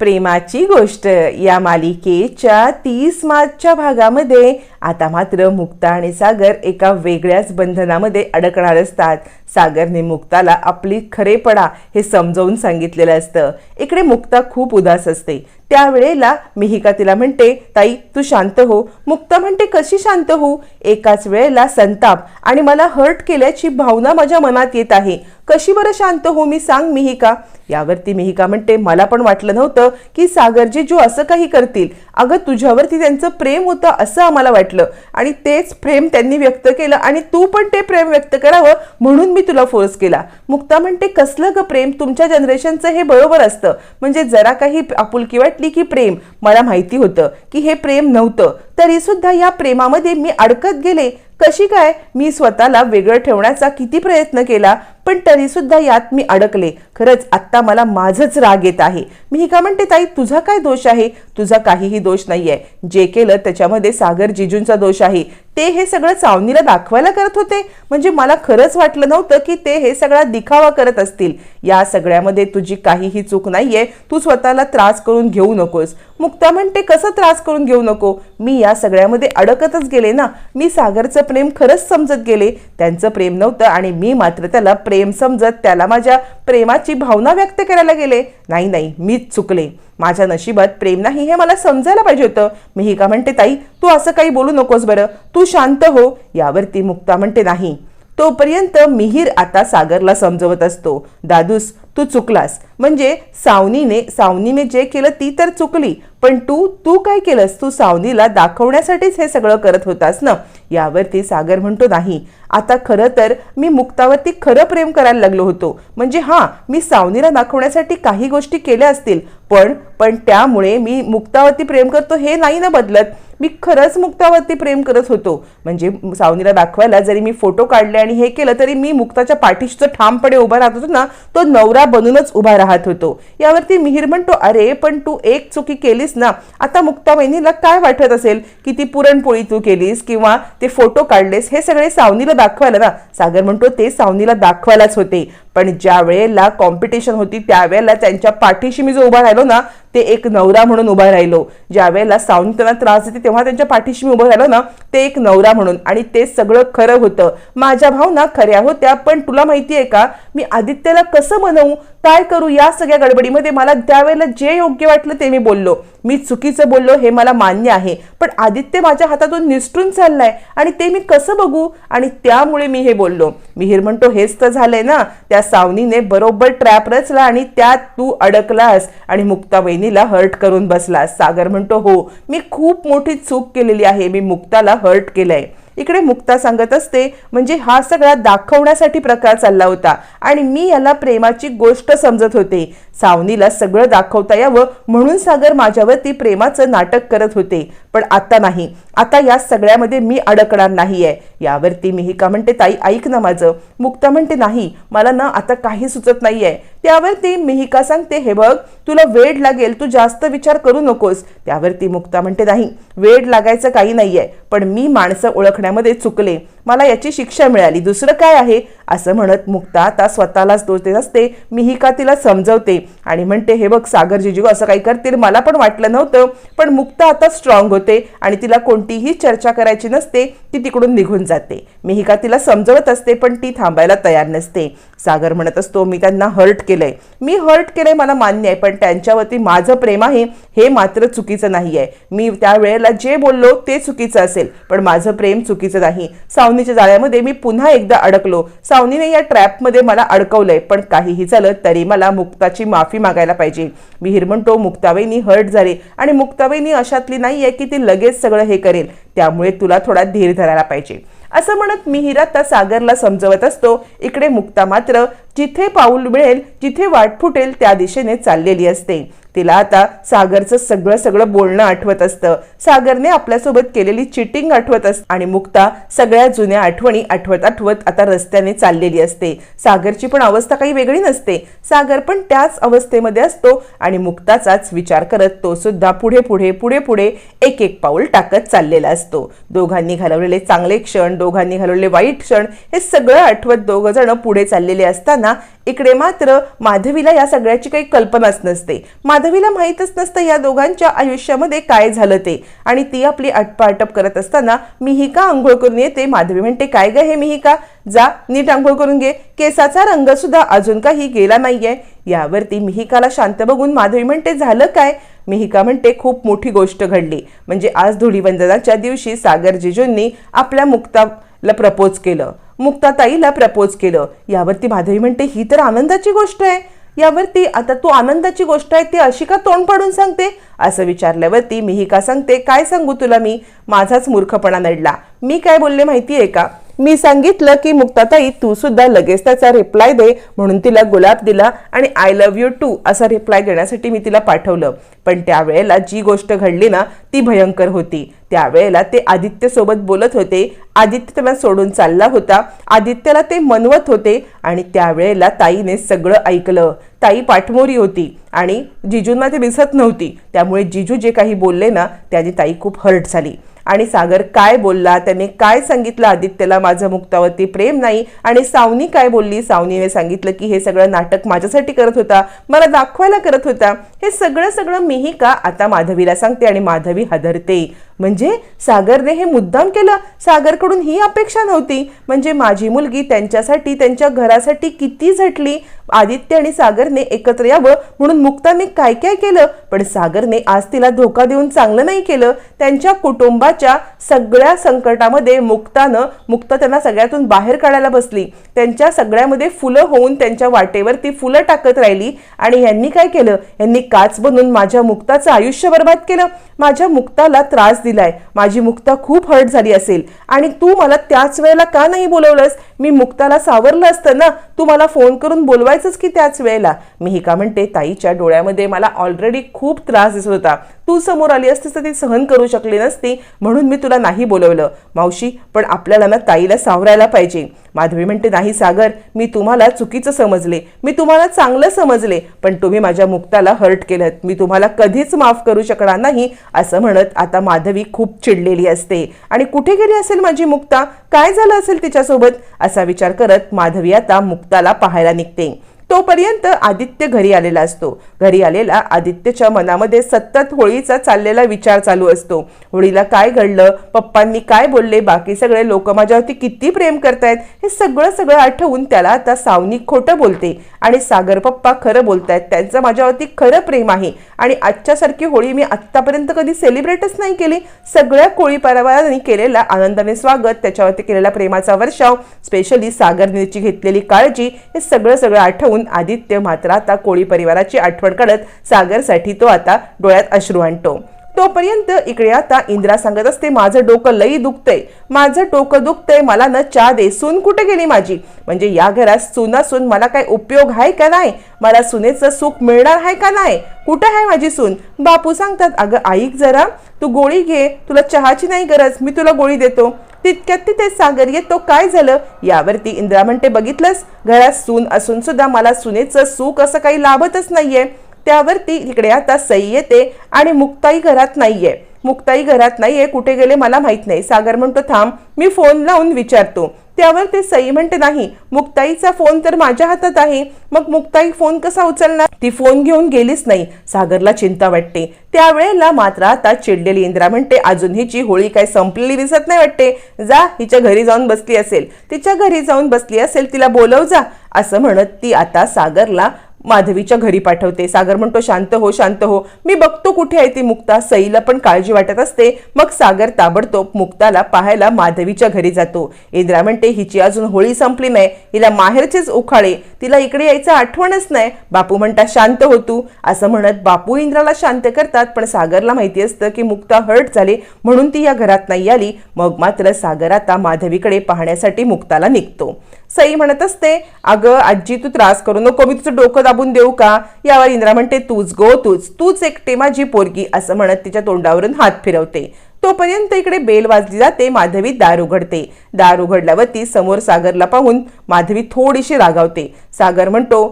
प्रेमाची गोष्ट या मालिकेच्या तीस मार्चच्या भागामध्ये आता मात्र मुक्ता आणि सागर एका वेगळ्याच बंधनामध्ये अडकणार असतात. सागरने मुक्ताला आपली खरेपणा हे समजावून सांगितलेलं असतं. इकडे मुक्ता खूप उदास असते. त्यावेळेला मिहिका तिला म्हणते ताई तू शांत हो. मुक्ता म्हणते कशी शांत हो? एकाच वेळेला संताप आणि मला हर्ट केल्याची भावना माझ्या मनात येत आहे. कशी बरं शांत हो मी सांग मिहिका. यावरती मिहिका म्हणते मला पण वाटलं नव्हतं की सागर जो असं काही करतील. अगं तुझ्यावरती त्यांचं प्रेम होतं असं आम्हाला वाटतं वाटलं आणि तेच प्रेम त्यांनी व्यक्त केलं आणि तू पण ते प्रेम व्यक्त करावं म्हणून मी तुला फोर्स केला. मुक्ता म्हणते कसलं ग प्रेम? तुमच्या जनरेशनचं हे बरोबर असतं. म्हणजे जरा काही आपुलकी वाटली की प्रेम. मला माहिती होतं की हे प्रेम नव्हतं. तरी सुद्धा या प्रेमामध्ये मी अडकत गेले. कशी काय? मी स्वतःला वेगळं ठेवण्याचा किती प्रयत्न केला पण तरी सुद्धा यात मी अडकले. खरंच आत्ता मला माझंच राग येत आहे. मी का म्हणते ताई तुझा काय दोष आहे? तुझा काहीही दोष नाहीये. जे केलं त्याच्यामध्ये सागर जिजूंचा दोष आहे. ते हे सगळं चावणीला दाखवायला करत होते. म्हणजे मला खरंच वाटलं नव्हतं की ते हे सगळा दिखावा करत असतील. या सगळ्यामध्ये तुझी काहीही चूक नाहीये. तू स्वतःला त्रास करून घेऊ नकोस. मुक्ता म्हणते कसं त्रास करून घेऊ नको? मी या सगळ्यामध्ये अडकतच गेले ना. मी सागरचं प्रेम खरंच समजत गेले. त्यांचं प्रेम नव्हतं आणि मी मात्र त्याला प्रेम समजत त्याला माझ्या प्रेमाची भावना व्यक्त करायला गेले. नाही नाही मीच चुकले. माझ्या नशिबात प्रेम नाही हे मला समजायला पाहिजे होतं. मी ही का म्हणते ताई? तू असं काही बोलू नकोस बरं. तू शांत हो. यावरती मुक्ता म्हणते नाही. तोपर्यंत मिहीर आता सागरला समजवत असतो. दादूस तू चुकलास. म्हणजे सावनीने सावनीने जे केलं ती तर चुकली पण तू तू काय केलंस? तू सावनीला दाखवण्यासाठीच हे सगळं करत होतास ना? यावरती सागर म्हणतो नाही आता खरं तर मी मुक्तावरती खरं प्रेम करायला लागलो होतो. म्हणजे हां मी सावनीला दाखवण्यासाठी काही गोष्टी केल्या असतील पण पण त्यामुळे मी मुक्तावरती प्रेम करतो हे नाही ना बदलत. मी खरंच मुक्तावरती प्रेम करत होतो. म्हणजे सावनीला दाखवायला जरी मी फोटो काढले आणि हे केलं तरी मी मुक्ताच्या पाठीशीचं ठामपणे उभा राहत होतो ना तो नवरा बनूनच उभा राहत होतो. यावरती मिहीर म्हणतो अरे पण तू एक चुकी केलीस ना आता मुक्ता वहिनीला काय वाटत असेल? की ती पुरणपोळी तू केलीस किंवा ते फोटो काढलेस? हे सगळे सावनीला दाखवायला ना. सागर म्हणतो ते सावनीला दाखवायलाच होते. पण ज्या वेळेला कॉम्पिटिशन होती त्यावेळेला त्यांच्या पाठीशी मी जो उभा राहिलो ना ते एक नवरा म्हणून उभा राहिलो. ज्या वेळेला सावनी त्यांना त्रास देते तेव्हा त्यांच्या पाठीशी मी उभं राहिलो ना ते एक नवरा म्हणून. आणि ते सगळं खरं होतं. माझ्या भावना खऱ्या होत्या पण तुला माहिती आहे का मी आदित्यला कसं बनवू काय करू या सगळ्या गडबडीमध्ये मला त्यावेळेला जे योग्य वाटलं ते मी बोललो. मी चुकीचं बोललो हे मला मान्य आहे. पण आदित्य माझ्या हातातून निसटून चाललाय आणि ते मी कसं बघू? आणि त्यामुळे मी हे बोललो. मिहीर म्हणतो हेच तर झालंय ना. त्या सावनीने बरोबर ट्रॅप रचला आणि त्यात तू अडकलास आणि मुक्ता बहिणीला हर्ट करून बसलास. सागर म्हणतो हो मी खूप मोठी चूक केलेली आहे. मी मुक्ताला हर्ट केलंय. इकडे मुक्ता सांगत असते म्हणजे हा सगळा दाखवण्यासाठी प्रकार चालला होता आणि मी याला प्रेमाची गोष्ट समजत होते. सावनीला सगळं दाखवता यावं म्हणून सागर माझ्यावरती प्रेमाचं नाटक करत होते. पण आता नाही. आता या सगळ्यामध्ये मी अडकणार नाहीये. यावरती मी ही का म्हणते ताई ऐक ना माझं. मुक्ता म्हणते नाही मला ना आता काही सुचत नाहीये. त्यावरती मिहिका सांगते हे बघ तुला वेळ लागेल तू जास्त विचार करू नकोस. त्यावरती मुक्ता म्हणते नाही वेळ लागायचं काही नाहीये पण मी माणसं ओळखण्यामध्ये चुकले. मला याची शिक्षा मिळाली. दुसरं काय आहे? असं म्हणत मुक्ता आता स्वतःलाच दोष देत असते मिहिका तिला समजवते आणि म्हणते हे बघ सागर जिजू असं काही करतील मला पण वाटलं नव्हतं पण मुक्ता आता स्ट्रॉंग होते आणि तिला कोणतीही चर्चा करायची नसते ती तिकडून निघून जाते. मिहिका तिला समजवत असते पण ती थांबायला तयार नसते. सागर म्हणत असतो मी त्यांना हर्ट केलंय. मी हर्ट केलंय मला मान्य आहे पण त्यांच्यावरती माझं प्रेम आहे हे मात्र चुकीचं नाही आहे मी त्यावेळेला जे बोललो ते चुकीचं असेल पण माझं प्रेम चुकीचं नाही. सावनीच्या जाळ्यामध्ये मी पुन्हा एकदा अडकलो. सावनीने या ट्रॅपमध्ये मला अडकवलंय पण काहीही झालं तरी मला मुक्ताची माफी मागायला पाहिजे. विहीर म्हणतो मुक्ताबाईनी हर्ट झाले आणि मुक्ताबाईनी अशातली नाही आहे की ती लगेच सगळं हे करेल. त्यामुळे तुला थोडा धीर धरायला पाहिजे. असं म्हणत मिहीर आता सागरला समजवत असतो. इकडे मुक्ता मात्र जिथे पाऊल मिळेल जिथे वाट फुटेल त्या दिशेने चाललेली असते. तिला आता सागरचं सगळं सगळं बोलणं आठवत असतं. सागरने आपल्यासोबत केलेली चिटिंग आठवत असत आणि मुक्ता सगळ्या जुन्या आठवणी आठवत आठवत आता रस्त्याने चाललेली असते. सागरची पण अवस्था काही वेगळी नसते. सागर पण त्याच अवस्थेमध्ये असतो आणि मुक्ताचाच विचार करत तो सुद्धा पुढे पुढे पुढे पुढे एक एक पाऊल टाकत चाललेला असतो. दोघांनी घालवलेले चांगले क्षण दोघांनी घालवलेले वाईट क्षण हे सगळं आठवत दोघं जण पुढे चाललेले असताना इकडे मात्र माधवीला या सगळ्याची काही कल्पनाच नसते. माधवीला माहीतच नसतं या दोघांच्या आयुष्यामध्ये काय झालं ते. आणि ती आपली अटपाटप करत असताना मिहिका आंघोळ करून येते. माधवी म्हणते काय ग हे मिहिका? जा नीट आंघोळ करून घे. केसाचा रंग सुद्धा अजून काही गेला नाहीये. यावरती मिहिकाला शांत बघून माधवी म्हणते झालं काय? मिहिका म्हणते खूप मोठी गोष्ट घडली. म्हणजे आज धुळीवंदनाच्या दिवशी सागर जिजूंनी आपल्या मुक्ताला प्रपोज केलं. मुक्ताताईला प्रपोज केलं. यावरती माधवी म्हणते ही तर आनंदाची गोष्ट आहे. यावरती आता तू आनंदाची गोष्ट आहे ती अशी का तोंड पाडून सांगते? असं विचारल्यावरती मिहिका सांगते काय सांगू तुला मी? माझाच मूर्खपणा नडला. मी काय बोलले माहिती आहे का? मी सांगितलं की मुक्ताताई तू सुद्धा लगेच त्याचा रिप्लाय दे म्हणून तिला गुलाब दिला आणि आय लव्ह यू टू असा रिप्लाय देण्यासाठी मी तिला पाठवलं. पण त्यावेळेला जी गोष्ट घडली ना ती भयंकर होती. त्यावेळेला ते आदित्यसोबत बोलत होते. आदित्य त्यांना सोडून चालला होता. आदित्यला ते मनवत होते आणि त्यावेळेला ताईने सगळं ऐकलं. ताई पाठमोरी होती आणि जिजूंना ते दिसत नव्हती. त्यामुळे जिजू जे काही बोलले ना त्याने ताई खूप हर्ट झाली. आणि सागर काय बोलला त्याने काय सांगितलं आदित्यला माझं मुक्तावरती प्रेम नाही आणि सावनी काय बोलली सावनीने सांगितलं की हे सगळं नाटक माझ्यासाठी करत होता मला दाखवायला करत होता. हे सगळं सगळं मीही का आता माधवीला सांगते आणि माधवी हादरते. म्हणजे सागरने हे मुद्दाम केलं. सागरकडून ही अपेक्षा नव्हती. म्हणजे माझी मुलगी त्यांच्यासाठी त्यांच्या घरासाठी किती झटली. आदित्य आणि सागरने एकत्र यावं म्हणून मुक्ताने काय काय केलं? पण सागरने आज तिला धोका देऊन चांगलं नाही केलं. त्यांच्या कुटुंबाच्या सगळ्या संकटामध्ये मुक्तानं मुक्ता त्यांना सगळ्यातून बाहेर काढायला बसली. त्यांच्या सगळ्यामध्ये फुलं होऊन त्यांच्या वाटेवरती फुलं टाकत राहिली. आणि यांनी काय केलं? यांनी काच बनून माझ्या मुक्ताचं आयुष्य बर्बाद केलं. माझ्या मुक्ताला त्रास दिलाय. माझी मुक्ता खूप हर्ट झाली असेल. आणि तू मला त्याच वेळेला का नाही बोलवलंस? मी मुक्ताला सावरलं असतं ना? तू मला फोन करून बोलवायचंच की त्याच वेळेला? मी ही का म्हणते ताईच्या डोळ्यामध्ये मला ऑलरेडी खूप त्रास दिसत होता. तू समोर आली असतीस तर ती सहन करू शकली नसती म्हणून मी तुला नाही बोलवलं. मावशी पण आपल्याला ना ताईला सावरायला पाहिजे. माधवी म्हणते नाही सागर मी तुम्हाला चुकीचं समजले. मी तुम्हाला चांगलं समजले पण तुम्ही माझ्या मुक्ताला हर्ट केलं मी तुम्हाला कधीच माफ करू शकणार नाही असं म्हणत आता माधवी खूप चिडलेली असते. आणि कुठे गेली असेल माझी मुक्ता? काय झालं असेल तिच्यासोबत? असा विचार करत माधवी आता मुक्ताला पाहायला निघते. तोपर्यंत आदित्य घरी आलेला असतो. घरी आलेला आदित्यच्या मनामध्ये सतत होळीचा चाललेला विचार चालू असतो. होळीला काय घडलं? पप्पांनी काय बोलले? बाकी सगळे लोक माझ्यावरती किती प्रेम करतायत? हे सगळं सगळं आठवून त्याला आता सावनी खोटं बोलते. आणि सागर पप्पा खरं बोलतायत. त्यांचं माझ्यावरती खरं प्रेम आहे. आणि आजच्यासारखी होळी मी आत्तापर्यंत कधी सेलिब्रेटच नाही केली. सगळ्या कोळी परिवारांनी केलेला आनंदाने स्वागत त्याच्यावरती केलेला प्रेमाचा वर्षाव स्पेशली सागरनीची घेतलेली काळजी हे सगळं सगळं आठवून आदित्य मात्र आता कोळी परिवाराची आठवण करत सागरसाठी तो आता डोळ्यात अश्रू आणतो. तोपर्यंत इकडे आता इंद्रा सांगत असते माझं डोकं लई दुखतंय. माझं डोकं दुखतंय. मला न चा दे. सून कुठे गेली माझी? म्हणजे या घरात सून मला काय उपयोग आहे का नाही? मला सुनेचं सुख मिळणार आहे का नाही? कुठं आहे माझी सून? बापू सांगतात अगं ऐक जरा. तू गोळी घे. तुला चहाची नाही गरज. मी तुला गोळी देतो. तितक्यात तिथे सागर येतो काय झालं? यावरती इंद्रा म्हणते बघितलंस? घरात सून असून सुद्धा मला सुनेचं सुख असं काही लाभतच नाहीये. त्यावरती इकडे आता सई येते आणि मुक्ताई घरात नाहीये. मुक्ताई घरात नाहीये कुठे गेले मला माहीत नाही. सागर म्हणतो थांब मी फोन लावून विचारतो. त्यावर ते सई म्हणते नाही मुक्ताईचा फोन तर माझ्या हातात आहे. मग मुक्ताई फोन कसा उचलणार? ती फोन घेऊन गेलीच नाही सागरला चिंता वाटते. त्यावेळेला मात्र आता चिडलेली इंद्रा म्हणते अजून हिची होळी काय संपलेली दिसत नाही वाटते. जा हिच्या घरी जाऊन बसली असेल. तिच्या घरी जाऊन बसली असेल तिला बोलव जा असं म्हणत ती आता सागरला माधवीच्या घरी पाठवते. सागर म्हणतो शांत हो शांत हो. मी बघतो कुठे आहे ती मुक्ता. सईला पण काळजी वाटत असते. मग सागर ताबडतोब मुक्ताला पाहायला माधवीच्या घरी जातो. इंद्रा म्हणते हिची अजून होळी संपली नाही. हिला माहेरचेच उखाळे. तिला इकडे यायचं आठवणच नाही. बापू म्हणता शांत हो तू. असं म्हणत बापू इंद्राला शांत करतात पण सागरला माहिती असतं की मुक्ता हर्ट झाली म्हणून ती या घरात नाही आली. मग मात्र सागर आता माधवीकडे पाहण्यासाठी मुक्ताला निघतो. सई म्हणत असते अगं आजी तू त्रास करू नको. मी तुझं डोकं दाबून देऊ का? यावर इंद्रा म्हणते तूच गो तूच. तूच एकटे माझी पोरगी असं म्हणत तिच्या तोंडावरून हात फिरवते. तोपर्यंत इकडे बेल वाजली जाते माधवी दार उघडते. दार उघडल्यावर ती समोर सागरला पाहून माधवी थोडीशी रागावते. सागर म्हणतो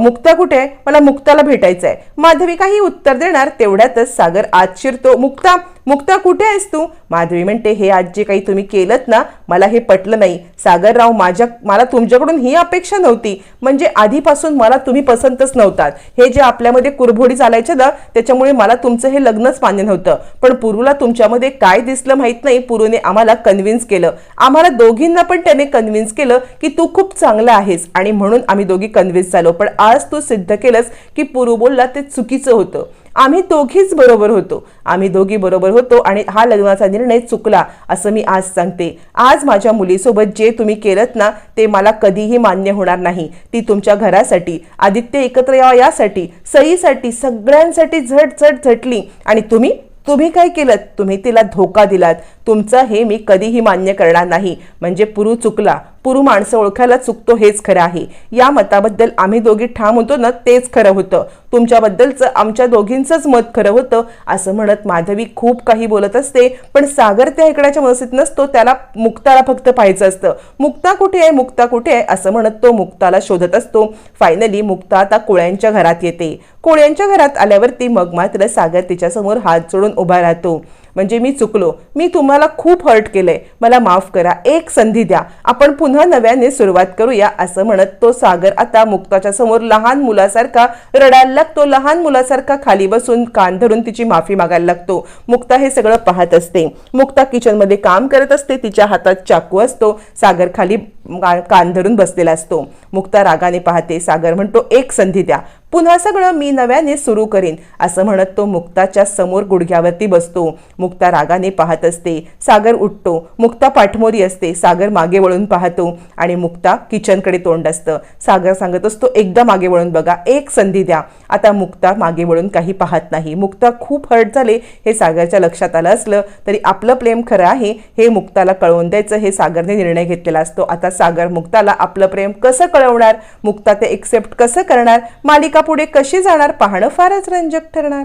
मुक्ता कुठे? आहे मला मुक्ताला भेटायचं आहे माधवी काही उत्तर देणार तेवढ्यातच सागर आत शिरतो मुक्ता मुक्ता कुठे आहेस तू? माधवी म्हणते हे आज जे काही तुम्ही केलं ना मला हे पटलं नाही. सागरराव माझ्या मला तुमच्याकडून ही अपेक्षा नव्हती. म्हणजे आधीपासून मला तुम्ही पसंतच नव्हतात. हे जे आपल्यामध्ये कुरभोडी चालायचे ना त्याच्यामुळे मला तुमचं हे लग्नच मान्य नव्हतं. पण पुरूला तुमच्यामध्ये काय दिसलं माहीत नाही. पुरूने आम्हाला कन्व्हिन्स केलं. आम्हाला दोघींना पण त्याने कन्व्हिन्स केलं की तू खूप चांगला आहेस. आणि म्हणून आम्ही दोघी कन्व्हिन्स झालो. पण आज तू सिद्ध केलंस की पुरू बोलला ते चुकीचं होतं. आम्ही दोघीच बरोबर होतो. आम्ही दोघी बरोबर होतो आणि हा लग्नाचा निर्णय चुकला असं मी आज सांगते. आज माझ्या मुलीसोबत जे तुम्ही केलं ना ते मला कधीही मान्य होणार नाही. ती तुमच्या घरासाठी आदित्य एकत्र यावा यासाठी सईसाठी सगळ्यांसाठी झट झट झटली. आणि तुम्ही? तुम्ही काय केलं तुम्ही तिला धोका दिलात. तुमचं हे मी कधीही मान्य करणार नाही. म्हणजे पुरू चुकला. पुरु माणसं ओळखायला चुकतो हेच खरं आहे. या मताबद्दल आम्ही दोघी ठाम होतो ना तेच खरं होतं. तुमच्याबद्दलचं आमच्या दोघींचंच मत खरं होतं असं म्हणत माधवी खूप काही बोलत असते. पण सागर त्या ऐकण्याच्या मनस्थित नसतो त्याला मुक्ताला फक्त पाहायचं असतं. मुक्ता कुठे आहे? मुक्ता कुठे आहे? असं म्हणत तो मुक्ताला शोधत असतो. फायनली मुक्ता आता कोळ्यांच्या घरात येते. कोळ्यांच्या घरात आल्यावरती मग मात्र सागर तिच्यासमोर हात जोडून उभा राहतो. म्हणजे मी चुकलो. मी तुम्हाला खूप हर्ट केलंय. मला माफ करा. एक संधी द्या. आपण पुन्हा नव्याने सुरुवात करूया असं म्हणत तो सागर आता मुक्ताच्या समोर लहान मुलासारखा रडायला लागतो. लहान मुलासारखा खाली बसून कान धरून तिची माफी मागायला लागतो. मुक्ता हे सगळं पाहत असते. मुक्ता किचनमध्ये काम करत असते. तिच्या हातात चाकू असतो. सागर खाली का- कान धरून बसलेला असतो. मुक्ता रागाने पाहते. सागर म्हणतो एक संधी द्या. पुन्हा सगळं मी नव्याने सुरू करीन असं म्हणत तो मुक्ताच्या समोर गुडघ्यावरती बसतो. मुक्ता रागाने पाहत असते. सागर उठतो. मुक्ता पाठमोरी असते. सागर मागे वळून पाहतो. आणि मुक्ता किचनकडे तोंड असतं. सागर सांगत असतो एकदा मागे वळून बघा. एक संधी द्या. आता मुक्ता मागे वळून काही पाहत नाही. मुक्ता खूप हर्ट झाले. हे सागरच्या लक्षात आलं असलं तरी आपलं प्रेम खरं आहे हे मुक्ताला कळवून द्यायचं हे सागरने निर्णय घेतलेला असतो. आता सागर मुक्ताला आपलं प्रेम कसं कळवणार? मुक्ता ते एक्सेप्ट कसं करणार? मालिका पुढे कशी जाणार पाहणं फारच रंजक ठरणार.